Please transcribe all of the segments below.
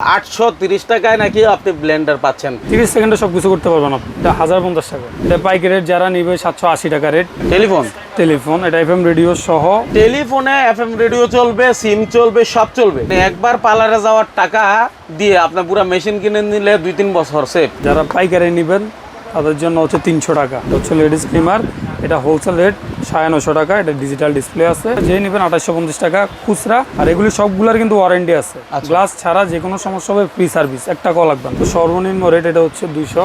আটশো তিরিশ টাকায় নাকি আপনি ব্লেন্ডার পাচ্ছেন? তিরিশ সেকেন্ডে সব কিছু করতে পারবেন আপনি। এটা হাজার পঞ্চাশ টাকা। এটা পাইকারি রেট যারা নিবে সাতশো আশি টাকা রেট টেলিফোন? টেলিফোন এটা এফএম রেডিও সহ। টেলিফোনে এফএম রেডিও চলবে সিম চলবে সব চলবে। একবার পার্লারে যাওয়ার টাকা দিয়ে আপনার পুরো মেশিন কিনে নিলে দুই তিন বছর সেফ যারা পাইকারে নেবেন তাদের জন্য হচ্ছে তিনশো টাকা। হচ্ছে লেডিস ক্রিমার এটা হোলসেল রেট সাড়ে নশো টাকা এটা ডিজিটাল ডিসপ্লে আছে। যে নেবেন আঠাশশো পঞ্চাশ টাকা খুচরা আর এগুলি সবগুলোর কিন্তু ওয়ারেন্টি আছে। গ্লাস ছাড়া যে কোনো সমস্যা হবে ফ্রি সার্ভিস একটা টাকাও লাগবে তো সর্বনিম্ন রেট এটা হচ্ছে দুইশো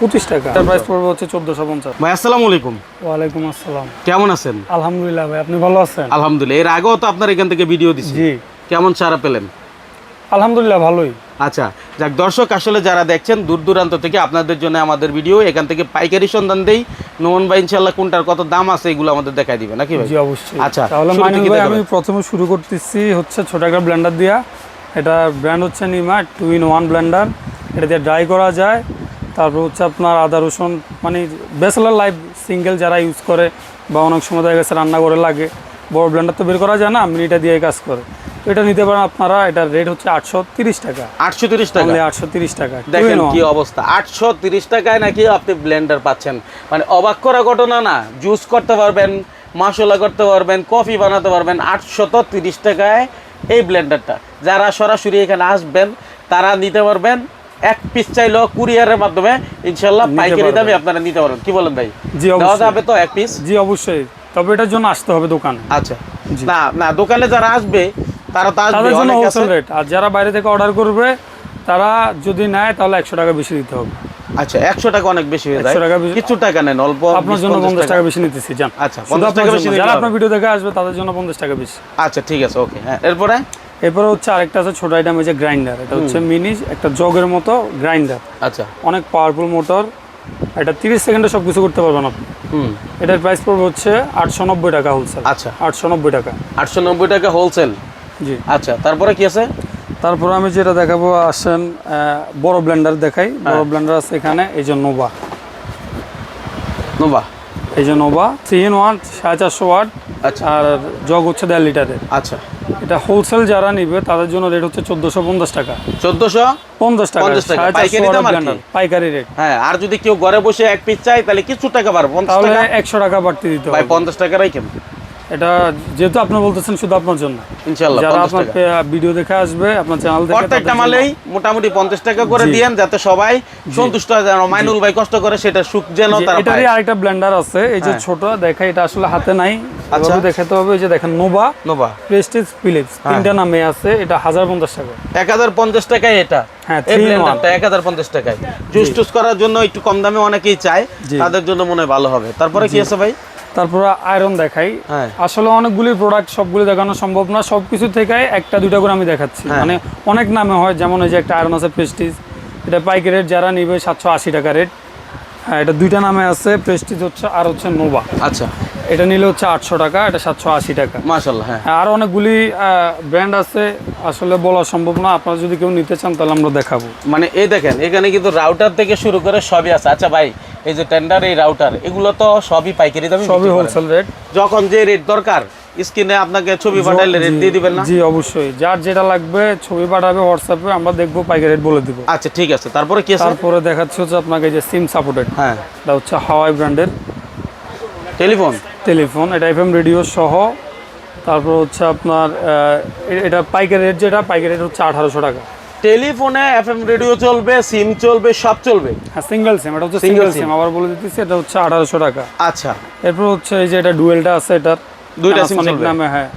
পঁচিশ টাকা। প্রাইস পড়বে হচ্ছে চোদ্দোশো পঞ্চাশ। ভাই আসসালামু আলাইকুম। ওয়ালাইকুম আসসালাম। কেমন আছেন? আলহামদুলিল্লাহ ভাই আপনি ভালো আছেন? আলহামদুলিল্লাহ। এর আগেও তো আপনার এখান থেকে ভিডিও জি। কেমন সারা পেলেন? আলহামদুলিল্লাহ ভালোই। আচ্ছা। যাক দর্শক আসলে যারা দেখছেন দূর দূরান্ত থেকে আপনাদের জন্য আমাদের ভিডিও এখান থেকে পাইকারি সন্ধান দেই। নোমন ভাই ইনশাল্লাহ কোনটার কত দাম আছে এগুলো আমাদের দেখাই দিবে নাকি ভাই? জি অবশ্যই। আচ্ছা, তাহলে ভাই আমি প্রথমে শুরু করতেছি হচ্ছে ছোট একটা ব্লেন্ডার দিয়া। এটা ব্র্যান্ড হচ্ছে Nima two in one blender. এটা দিয়ে ড্রাই করা যায়। তারপর হচ্ছে আপনার আদা রসুন মানে ব্যাচেলার লাইফ সিঙ্গেল যারা ইউজ করে বা অনেক সময় দেখা গেছে রান্না করে লাগে বড় ব্লেন্ডার তো বের করা যায় না মিনিটা দিয়ে কাজ করে। এটা নিতে পারেন আপনারা এটার রেট হচ্ছে আটশো তিরিশ টাকা। আটশো তিরিশ টাকা? আটশো তিরিশ টাকা। দেখেন কি অবস্থা। আটশো তিরিশ টাকায় নাকি আপনি ব্লেন্ডার পাচ্ছেন। মানে অবাক করা ঘটনা না জুস করতে পারবেন মশলা করতে পারবেন কফি বানাতে পারবেন আটশত তিরিশ টাকায় এই ব্লেন্ডারটা যারা সরাসরি এখানে আসবেন তারা নিতে পারবেন এক পিস চাইলেও কুরিয়ারের মাধ্যমে ইনশাল্লাহ পাইকারি দামে আপনারা নিতে পারবেন। কি বলেন ভাই? জি, দেওয়া। যাবে তো এক পিস জি অবশ্যই। তবে এটার জন্য আসতে হবে দোকানে। আচ্ছা। না না দোকানে যারা আসবে তারা তাদের জন্য হোলসেল রেট আর যারা বাইরে থেকে অর্ডার করবে তারা যদি নেয় তাহলে একশো টাকা বেশি দিতে হবে। আচ্ছা একশো টাকা অনেক বেশি হয়ে যায়। 100 টাকা কিছু টাকা নেন অল্প আপনার জন্য পঞ্চাশ টাকা। বেশি নিতেছি জান। আচ্ছা, শুধু 50 আপনার টাকা বেশি যারা আপনার ভিডিও দেখে আসবে তাদের জন্য পঞ্চাশ টাকা বেশি। আচ্ছা ঠিক আছে ওকে হ্যাঁ এরপরে? এরপরে হচ্ছে আরেকটা আছে ছোট আইটেম হচ্ছে গ্রাইন্ডার এটা হচ্ছে মিনি একটা জগের মতো গ্রাইন্ডার আচ্ছা। অনেক পাওয়ারফুল মোটর এটা তিরিশ সেকেন্ডে সব কিছু করতে পারবেন আপনি। হুম। এটার প্রাইস পড়বে হচ্ছে আটশো নব্বই টাকা হোলসেল আচ্ছা। আটশো নব্বই টাকা। আটশো নব্বই টাকা হোলসেল জি। আচ্ছা তারপরে কি আছে? তারপরে আমি যেটা দেখাবো আসেন বড় ব্লেন্ডার দেখাই। বড় ব্লেন্ডার আছে এখানে এই যে নোভা নোবা এই যে নোভা থ্রি ইন ওয়ান সাড়ে চারশো ওয়াট আচ্ছা। আর জগ হচ্ছে দেড় লিটারের। আচ্ছা। এটা হোলসেল যারা নিবে তাদের জন্য রেট হচ্ছে চোদ্দশো পঞ্চাশ টাকা। চোদ্দশো পঞ্চাশ টাকা 50 টাকা, সাড়ে পাইকারি রেট হ্যাঁ আর যদি কেউ ঘরে বসে এক পিস চাই তাহলে কিছু টাকা পারব তাহলে একশো টাকা বাড়তি দিতে হবে। পঞ্চাশ টাকা রাখেন এটা যেহেতু আপনি বলতেছেন শুধু আপনার জন্য। যারা আপনার ভিডিও দেখে আসবে আপনার চ্যানেল দেখে প্রত্যেকটা মালেই মোটামুটি পঞ্চাশ টাকা করে। দিয়েন যাতে সবাই সন্তুষ্ট হয় যেন মাইনুল ভাই কষ্ট করে সেটা সুখ যেন এটারই আরেকটা ব্লেন্ডার আছে এই যে হ্যাঁ। ছোট দেখা এটা আসলে হাতে নাই। আচ্ছা। দেখাতে হবে এই যে দেখেন নোভা নোবা প্রেস্টিজ ফিলিপস হ্যাঁ। তিনটা নামে আছে এটা হাজার পঞ্চাশ টাকা। এক হাজার পঞ্চাশ টাকায় এটা। হ্যাঁ, এই ব্লেন্ডারটা টাকায়। জুস টুস করার জন্য একটু কম দামে অনেকেই চায় তাদের জন্য মনে হয় ভালো হবে। তারপরে কি আছে ভাই? তারপরে আয়রন দেখাই। হ্যাঁ। আসলে অনেকগুলি প্রোডাক্ট সবগুলি দেখানো সম্ভব না সবকিছু থেকে একটা দুইটা করে আমি দেখাচ্ছি। হ্যাঁ। মানে অনেক নামে হয় যেমন ওই যে একটা আয়রন আছে প্রেস্টিজ এটা পাইকারি রেট যারা নিবে সাতশো আশি টাকা রেট হ্যাঁ এটা দুইটা নামে আছে প্রেস্টিজ হচ্ছে আর হচ্ছে নোভা আচ্ছা। এটা নিলে হচ্ছে আটশো টাকা এটা সাতশো আশি টাকা। মাশাল্লাহ হ্যাঁ। আর অনেকগুলি ব্র্যান্ড আছে আসলে বলা সম্ভব না। আপনারা যদি কেউ নিতে চান তাহলে আমরা দেখাবো। মানে এই দেখেন এখানে কিন্তু রাউটার থেকে শুরু করে সবই আছে। আচ্ছা ভাই এই যে টেন্ডার এই রাউটার এগুলো তো সবই পাইকারি দামে সবই হোলসেল রেট যখন যে রেট দরকার স্ক্রিনে আপনাকে ছবি পাঠাইলে রেট দিয়ে দিবেন না? জি অবশ্যই। যার যেটা লাগবে ছবি পাঠাবে হোয়াটসঅ্যাপে আমরা দেখব পাইকারি রেট বলে দিব। আচ্ছা ঠিক আছে। তারপরে কি আছে? তারপরে দেখাচ্ছে হচ্ছে আপনাকে যে সিম সাপোর্টেড হ্যাঁ। এটা হচ্ছে হাওয়াই ব্র্যান্ডের টেলিফোন? টেলিফোন এটা এফ এম রেডিও সহ। তারপর হচ্ছে আপনার এটা পাইকারি রেট যেটা পাইকারি রেট হচ্ছে আঠারোশো টাকা। টেলিফোনে এফ এম রেডিও চলবে সিম চলবে সব চলবে? হ্যাঁ সিঙ্গেল সিম এটা হচ্ছে সিঙ্গেল সিম আবার বলে দিতেছি এটা হচ্ছে আঠারোশো টাকা। আচ্ছা। এরপর হচ্ছে এই যে এটা ডুয়েলটা আছে এটার দুইটা সিম নামে হ্যাঁ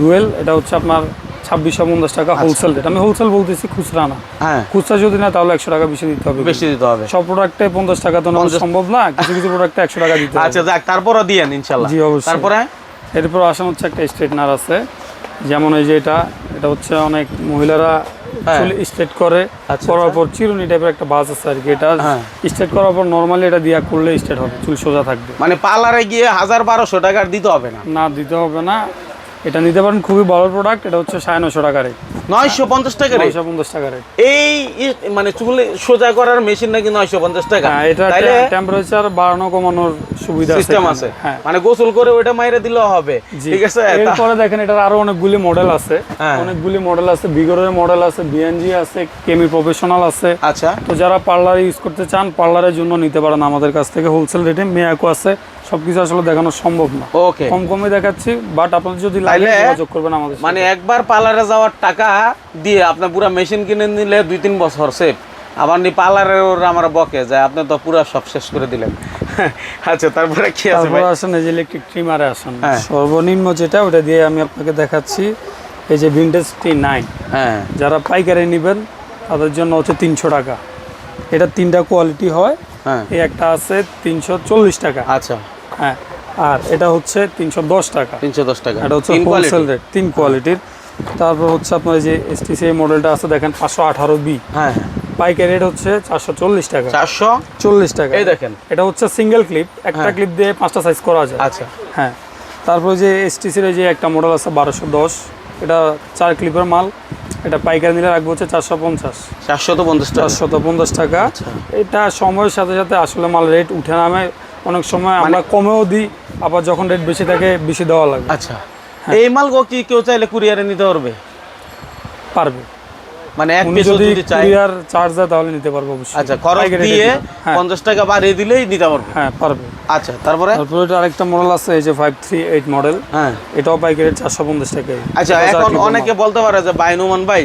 ডুয়েল এটা হচ্ছে আপনার ছাব্বিশশো পঞ্চাশ টাকা হোলসেল রেট আমি হোলসেল বলতেছি খুচরা না। হ্যাঁ। খুচরা যদি না তাহলে একশো টাকা বেশি দিতে হবে। বেশি দিতে হবে। সব প্রোডাক্টে পঞ্চাশ টাকা তো সম্ভব না কিছু কিছু প্রোডাক্টে একশো টাকা দিতে আচ্ছা যাক তারপরও দিয়েন ইনশাল্লাহ। জি, অবশ্যই। তারপরে? এরপর আসেন হচ্ছে একটা স্ট্রেটনার আছে। যেমন এই যে এটা এটা হচ্ছে অনেক মহিলারা হ্যাঁ। চুল স্ট্রেট করে আচ্ছা, করার পর চিরুনি টাইপের একটা বাস আছে আর কি এটা। হ্যাঁ। স্ট্রেট করার পর নর্মালি এটা দিয়া করলে স্ট্রেট হবে চুল সোজা থাকবে। মানে পার্লারে গিয়ে হাজার বারোশো টাকার দিতে হবে না? না দিতে হবে না। এটা নিতে পারেন খুবই বড় প্রোডাক্ট এটা হচ্ছে সাড়ে নশো টাকা রেট নয়শো পঞ্চাশ টাকা নয়শো পঞ্চাশ টাকা রেট এই মানে চুল সোজা করার মেশিন নাকি নয়শো পঞ্চাশ টাকা? এটা টেম্পারেচার বাড়ানো কমানোর সুবিধা সিস্টেম আছে। হ্যাঁ। মানে গোসল করে ওটা মাইরে দিলেও হবে। ঠিক আছে এরপরে দেখেন এটার আরও অনেকগুলি মডেল আছে। হ্যাঁ। অনেকগুলি মডেল আছে বিগরের মডেল আছে বিএনজি আছে কেমি প্রফেশনাল আছে। আচ্ছা। তো যারা পার্লার ইউজ করতে চান পার্লারের জন্য নিতে পারেন আমাদের কাছ থেকে। হোলসেল রেটে মেয়াকো আছে। সবকিছু আসলে দেখানো সম্ভব না। ওকে কম কমে দেখাচ্ছি বাট আপনাদের যদি লাগে যোগাযোগ করবেন আমাদের মানে একবার পার্লারে যাওয়ার টাকা দিয়ে আপনার পুরো মেশিন কিনে নিলে দুই তিন বছর সেফ আবার নি পার্লারে ওরা আমার বকে যায় আপনি তো পুরো সব শেষ করে দিলেন। আচ্ছা তারপরে কি আছে ভাই? আসেন এই যে ইলেকট্রিক ট্রিমারে আসেন। হ্যাঁ। সর্বনিম্ন যেটা ওটা দিয়ে আমি আপনাকে দেখাচ্ছি এই যে ভিন্টেজ টি নাইন হ্যাঁ। যারা পাইকারি নেবেন তাদের জন্য হচ্ছে তিনশো টাকা। এটা তিনটা কোয়ালিটি হয়। হ্যাঁ। এই একটা আছে তিনশো চল্লিশ টাকা। আচ্ছা। হ্যাঁ আর এটা হচ্ছে তিনশো দশ টাকা। তিনশো দশ টাকা। এটা হচ্ছে তিন হোলসেল রেট তিন কোয়ালিটির তারপর হচ্ছে আপনার এই যে এসটিসি মডেলটা আছে দেখেন পাঁচশো আঠারো বি হ্যাঁ। পাইকারি রেট হচ্ছে চারশো চল্লিশ টাকা। চারশো? চল্লিশ টাকা। এই দেখেন। এটা হচ্ছে সিঙ্গেল ক্লিপ একটা হ্যাঁ। ক্লিপ দিয়ে পাঁচটা সাইজ করা যায়। আচ্ছা। হ্যাঁ। তারপর যে এসটিসির যে একটা মডেল আছে বারোশো দশ এটা চার ক্লিপের মাল। এটা পাইকারি নিলে রাখব হচ্ছে চারশো পঞ্চাশ। চারশো তো পঞ্চাশ টাকা। চারশত পঞ্চাশ টাকা। আচ্ছা। এটা সময়ের সাথে সাথে আসলে মাল রেট উঠে নামে। অনেক সময় মানে আমরা কমেও দিই আবার যখন রেট বেশি থাকে বেশি দেওয়া লাগে। আচ্ছা। এই মাল গো কি কেউ চাইলে কুরিয়ারে নিতে পারবে? পারবে। মানে এক পিসও যদি চাই কুরিয়ার চার্জ দেয় তাহলে নিতে পারব অবশ্যই। আচ্ছা খরচ দিয়ে rate এ। হ্যাঁ। পঞ্চাশ টাকা বাড়িয়ে দিলেই নিতে পারব। হ্যাঁ পারবে। আচ্ছা তারপরে? তারপর এটা আরেকটা মডেল আছে এই যে ফাইভ থ্রি এইট মডেল হ্যাঁ। এটাও পাইকারি চারশো পঞ্চাশ টাকায়। আচ্ছা এখন অনেকে বলতে পারে যে বাইনুমান ভাই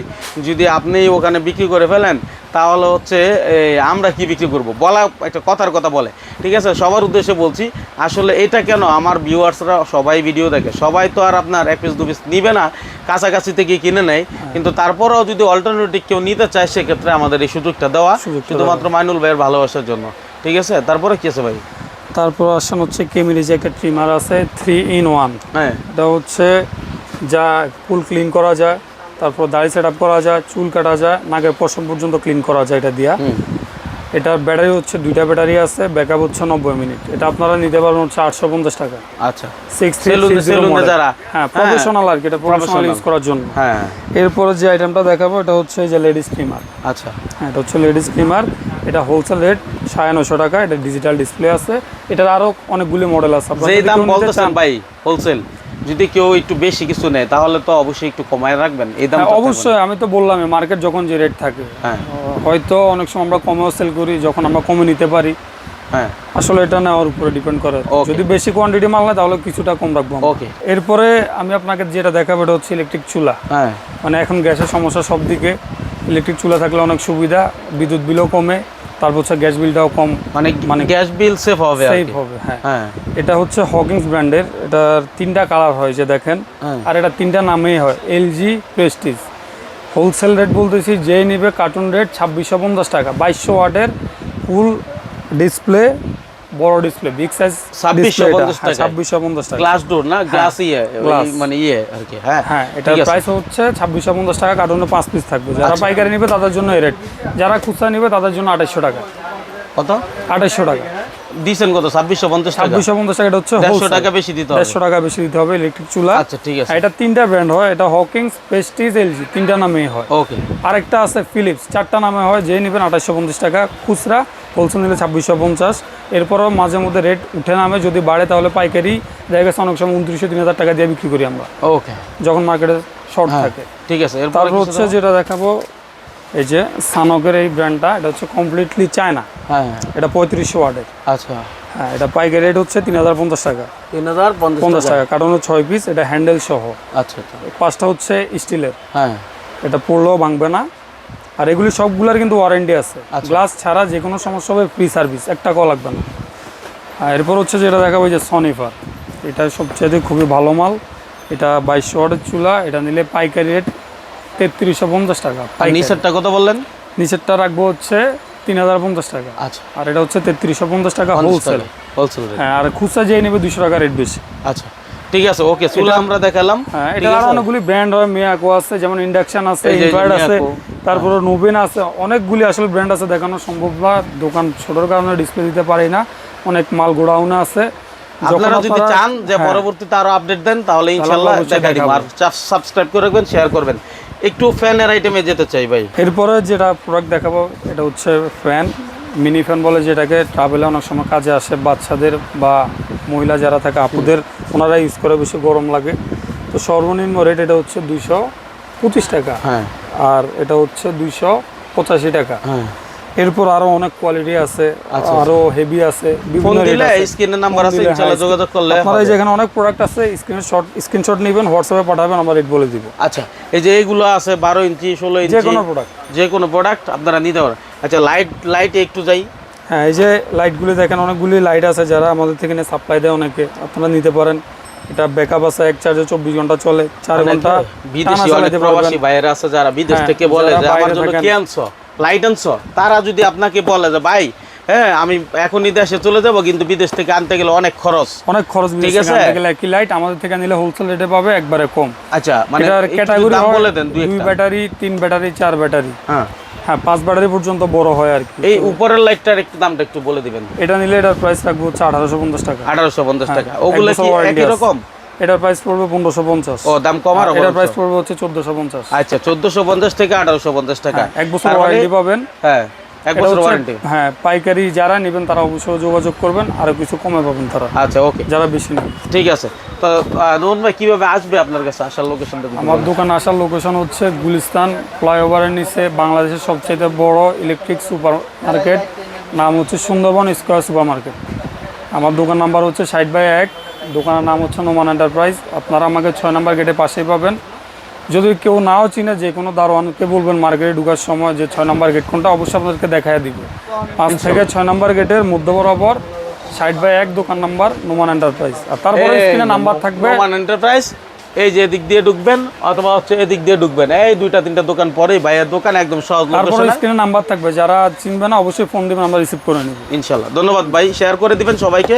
যদি আপনি ওখানে বিক্রি করে ফেলেন তাহলে হচ্ছে আমরা কি বিক্রি করব? বলা একটা কথার কথা বলে। ঠিক আছে? সবার উদ্দেশ্যে বলছি আসলে এটা কেন? আমার ভিউয়ার্সরা সবাই ভিডিও দেখে। সবাই তো আর আপনার এক পিস দু পিস নিবে না। কাছাকাছি থেকে কিনে নেয়। হ্যাঁ। কিন্তু তারপরেও যদি অল্টারনেটিভ কেউ নিতে চায় সেক্ষেত্রে আমাদের এই সুযোগটা দেওয়া শুধুমাত্র মাইনুল ভাইয়ের ভালোবাসার জন্য। ঠিক আছে? তারপরে কি আছে ভাই? তারপর আসেন হচ্ছে কেমিরি যে একটা ট্রিমার আছে থ্রি ইন ওয়ান হ্যাঁ। এটা হচ্ছে যা ফুল ক্লিন করা যায় তারপর দাড়ি সেট আপ করা যায় চুল কাটা যায় নাকের পশম পর্যন্ত ক্লিন করা যায় এটা দিয়া। এটার ব্যাটারি হচ্ছে দুইটা ব্যাটারি আছে ব্যাকআপ হচ্ছে নব্বই মিনিট। এটা আপনারা নিতে পারবেন হচ্ছে আটশো পঞ্চাশ টাকা। আচ্ছা। সিক্স যারা, হ্যাঁ হ্যাঁ, প্রফেশনাল আর কি এটা প্রফেশনাল ইউজ করার জন্য। হ্যাঁ এরপরে যে আইটেমটা দেখাবো এটা হচ্ছে যে লেডিস ক্রিমার আচ্ছা। হ্যাঁ এটা হচ্ছে লেডিস ক্রিমার এটা হোলসেল রেট সাড়ে নশো টাকা এটা ডিজিটাল ডিসপ্লে আছে। এটার আরও অনেকগুলি মডেল আছে। দাম বলতেছেন ভাই হোলসেল যদি কেউ একটু বেশি কিছু নেয় তাহলে তো অবশ্যই একটু কমায় রাখবেন। এই দাম হ্যাঁ, অবশ্যই আমি তো বললাম মার্কেট যখন যে রেট থাকে হ্যাঁ। হয়তো অনেক সময় আমরা কমেও সেল করি যখন আমরা কমে নিতে পারি। হ্যাঁ। আসলে এটা নেওয়ার উপরে ডিপেন্ড করে. যদি বেশি কোয়ান্টিটি মাল নেয় তাহলে কিছুটা কম রাখব ওকে এরপরে আমি আপনাকে যেটা দেখাবো এটা হচ্ছে ইলেকট্রিক চুলা। হ্যাঁ। মানে এখন গ্যাসের সমস্যা সব দিকে ইলেকট্রিক চুলা থাকলে অনেক সুবিধা বিদ্যুৎ বিলও কমে তারপর হচ্ছে গ্যাস বিলটাও কম মানে মানে গ্যাস বিল সেভ হবে কি। হবে হ্যাঁ হ্যাঁ এটা হচ্ছে হকিংস ব্র্যান্ডের এটার তিনটা কালার হয় যে দেখেন হ্যাঁ। আর এটা তিনটা নামেই হয় এলজি প্রেস্টিজ হোলসেল রেট বলতেছি যে নিবে কার্টুন রেট ছাব্বিশশো পঞ্চাশ টাকা বাইশশো ওয়াটের ফুল ডিসপ্লে বড় ডিসপ্লে বিগ সাইজ 2650 টাকায়। ছাব্বিশশো পঞ্চাশ টাকা গ্লাস ডোর না? গ্লাস ইয়ে মানে ইয়ে আর কি হ্যাঁ। হ্যাঁ এটার প্রাইস হচ্ছে ছাব্বিশশো পঞ্চাশ টাকা কার্টুনে পাঁচ পিস থাকবে। যারা আচ্ছা। পাইকারি নিবে তাদের জন্য এই রেট যারা খুচরা নিবে তাদের জন্য আঠাইশশো টাকা। কত? আঠাইশশো টাকা। দিছেন কত? ছাব্বিশশো পঞ্চাশ টাকা? ছাব্বিশশো পঞ্চাশ টাকা এটা হচ্ছে দেড়শো wholesale। টাকা বেশি দিতে হবে। দেড়শো টাকা বেশি দিতে হবে ইলেকট্রিক চুলা। আচ্ছা ঠিক আছে। হ্যাঁ, এটা তিনটা ব্র্যান্ড হয় এটা হকিংস পেস্টিজ এলজি তিনটা নামেই হয়। ওকে আরেকটা আছে ফিলিপস চারটা নামে হয় যে নেবেন আঠাশশো পঞ্চাশ টাকা। খুচরা হোলসেল নিলে ছাব্বিশশো পঞ্চাশ। এরপরও মাঝে মধ্যে রেট উঠে নামে যদি বাড়ে তাহলে পাইকারি গেছে অনেক সময় উনত্রিশশো তিন হাজার টাকা দিয়ে বিক্রি করি আমরা। ওকে যখন মার্কেটে শর্ট হ্যাঁ থাকে। ঠিক আছে এরপর তারপর হচ্ছে যেটা দেখাবো এই যে সানকের এই ব্র্যান্ডটা এটা হচ্ছে কমপ্লিটলি চায়না হ্যাঁ এটা পঁয়ত্রিশশো ওয়ার্ডের আচ্ছা। হ্যাঁ এটা পাইকারি রেট হচ্ছে তিন হাজার পঞ্চাশ টাকা। তিন হাজার পঞ্চাশ টাকা। কারণ ছয় পিস এটা হ্যান্ডেল সহ। আচ্ছা আচ্ছা। পাঁচটা হচ্ছে স্টিলের হ্যাঁ। এটা পড়লেও ভাঙবে না। আর এগুলি সবগুলোর কিন্তু ওয়ারেন্টি আছে। আচ্ছা। গ্লাস ছাড়া যে কোনো সমস্যা হবে ফ্রি সার্ভিস একটা কল লাগবে না। আর এরপর হচ্ছে যেটা দেখাবো যে সনিফার এটা সবচেয়ে খুবই ভালো মাল। এটা বাইশশো ওয়াটের চুলা এটা নিলে পাইকারি রেট তেত্রিশশো পঞ্চাশ টাকা। নিচেরটা কত বললেন? নিচেরটা রাখব হচ্ছে তিন হাজার পঞ্চাশ টাকা। আচ্ছা। আর এটা হচ্ছে তেত্রিশশো পঞ্চাশ টাকা হোলসেল হোলসেল হ্যাঁ আর খুচরা যেয়ে নেবে দুশো টাকা রেট বেশি। আচ্ছা ঠিক আছে ওকে চুলা আমরা দেখালাম। হ্যাঁ এটা আরও অনেকগুলি ব্র্যান্ড হয় মিয়াকো আছে যেমন ইন্ডাকশন আছে ইনভার্ট আছে। তারপরে নোবেন আছে অনেকগুলি আসলে ব্র্যান্ড আছে দেখানো সম্ভব না। দোকান ছোটোর কারণে ডিসপ্লে দিতে পারি না। অনেক মাল গোডাউনে আছে। আপনারা যদি চান যে হ্যাঁ, পরবর্তীতে আরও আপডেট দেন তাহলে অবশ্যই দেখাই দিব। আর। সাবস্ক্রাইব করে রাখবেন শেয়ার করবেন। একটু ফ্যানের আইটেমে যেতে চাই ভাই। এরপরে যেটা প্রোডাক্ট দেখাবো এটা হচ্ছে ফ্যান মিনি ফ্যান বলে যেটাকে ট্রাভেলে অনেক সময় কাজে আসে। বাচ্চাদের বা মহিলা যারা থাকে আপুদের ওনারা ইউজ করে বেশি গরম লাগে। তো সর্বনিম্ন রেট এটা হচ্ছে দুইশো। পঁচিশ টাকা। হ্যাঁ। আর এটা হচ্ছে দুইশো পঁচাশি টাকা। হ্যাঁ। এরপর আরও অনেক কোয়ালিটি আছে আচ্ছা, আরও হেভি আছে ফোন দিলে স্ক্রিনের নাম্বার আছে ইনশাআল্লাহ হ্যাঁ, যোগাযোগ করলে আপনারা এই হবে। যে এখানে অনেক প্রোডাক্ট আছে স্ক্রিনশট স্ক্রিনশট নেবেন হোয়াটসঅ্যাপে পাঠাবেন আমরা রেট বলে দিব। আচ্ছা এই যে এইগুলো আছে বারো ইঞ্চি ষোলো যে ইঞ্চি কোনো প্রোডাক্ট যে কোনো প্রোডাক্ট আপনারা নিতে পারেন। আচ্ছা লাইট লাইটে একটু যাই। হ্যাঁ এই যে লাইটগুলি দেখেন অনেকগুলি লাইট আছে যারা আমাদের থেকে সাপ্লাই দেয় অনেকে আপনারা নিতে পারেন। এটা ব্যাকআপ আছে এক চার্জে চব্বিশ ঘণ্টা চলে চার ঘণ্টা বিদেশি অনেক প্রবাসী। ভাইয়েরা আছে যারা বিদেশ হ্যাঁ, থেকে বলে যে আমার জন্য কি আনছো? লাইট আনছো? তারা যদি আপনাকে বলে যে ভাই হ্যাঁ আমি এখনই দেশে চলে যাব কিন্তু বিদেশ থেকে আনতে গেলে অনেক খরচ। অনেক খরচ ঠিক আছে। আছে একই লাইট আমাদের থেকে নিলে হোলসেল রেটে পাবে একবারে কম। আচ্ছা মানে ক্যাটাগরি বলে দেন দুই ব্যাটারি তিন ব্যাটারি চার ব্যাটারি হ্যাঁ। হ্যাঁ পাঁচ ব্যাটারি পর্যন্ত বড় হয় আর কি। এই উপরের লাইটটার একটু দামটা একটু বলে দিবেন। এটা নিলে এটার প্রাইস রাখব হচ্ছে আঠারোশো পঞ্চাশ টাকা। আঠারোশো পঞ্চাশ টাকা। হ্যাঁ, ওগুলো এক কি একই রকম? এটার প্রাইস পড়বে পনেরোশো পঞ্চাশ। ও দাম কম আর এটার প্রাইস পড়বে হচ্ছে চোদ্দোশো পঞ্চাশ। আচ্ছা চোদ্দশো পঞ্চাশ থেকে আঠারোশো পঞ্চাশ টাকা। হ্যাঁ, এক বছর মানে- ওয়ারেন্টি পাবেন। হ্যাঁ। এক বছর ওয়ারেন্টি হ্যাঁ পাইকারি যারা নেবেন তারা অবশ্যই যোগাযোগ করবেন আরও কিছু কমে পাবেন তারা। আচ্ছা ওকে। যারা বেশি নেবেন। ঠিক আছে। তো নোমান ভাই কীভাবে আসবে আপনার কাছে আসার লোকেশনটা আমার দোকান আসার লোকেশন হচ্ছে গুলিস্তান ফ্লাইওভারের নিচে বাংলাদেশের সবচেয়ে বড় ইলেকট্রিক সুপার মার্কেট নাম হচ্ছে সুন্দরবন স্কোয়ার সুপার মার্কেট আমার দোকান নাম্বার হচ্ছে ষাট বাই এক। দোকানের নাম হচ্ছে নোমান এন্টারপ্রাইজ। আপনারা আমাকে ছয় নাম্বার গেটে পাশেই পাবেন। যদি কেউ নাও চিনে যে কোনো দারোয়ানকে বলবেন মার্কেটে ঢুকার সময় যে ছয় নম্বর গেট কোনটা অবশ্যই আপনাদেরকে দেখায় দিবে। পাঁচ থেকে ছয় নম্বর গেটের মধ্য বরাবর সাইড বাই এক দোকান নাম্বার নোমান এন্টারপ্রাইজ আর তারপরে স্ক্রিনে নাম্বার থাকবে। নোমান এন্টারপ্রাইজ এই যে এদিক দিয়ে ঢুকবেন অথবা হচ্ছে এদিক দিয়ে ঢুকবেন। এই দুইটা তিনটা দোকান পরেই ভাইয়ের দোকান একদম সহজ তারপরে স্ক্রিনে নাম্বার থাকবে। যারা চিনবে না অবশ্যই ফোন দিবেন আমরা রিসিভ করে নেব। ইনশাল্লাহ। ধন্যবাদ ভাই শেয়ার করে দিবেন সবাইকে।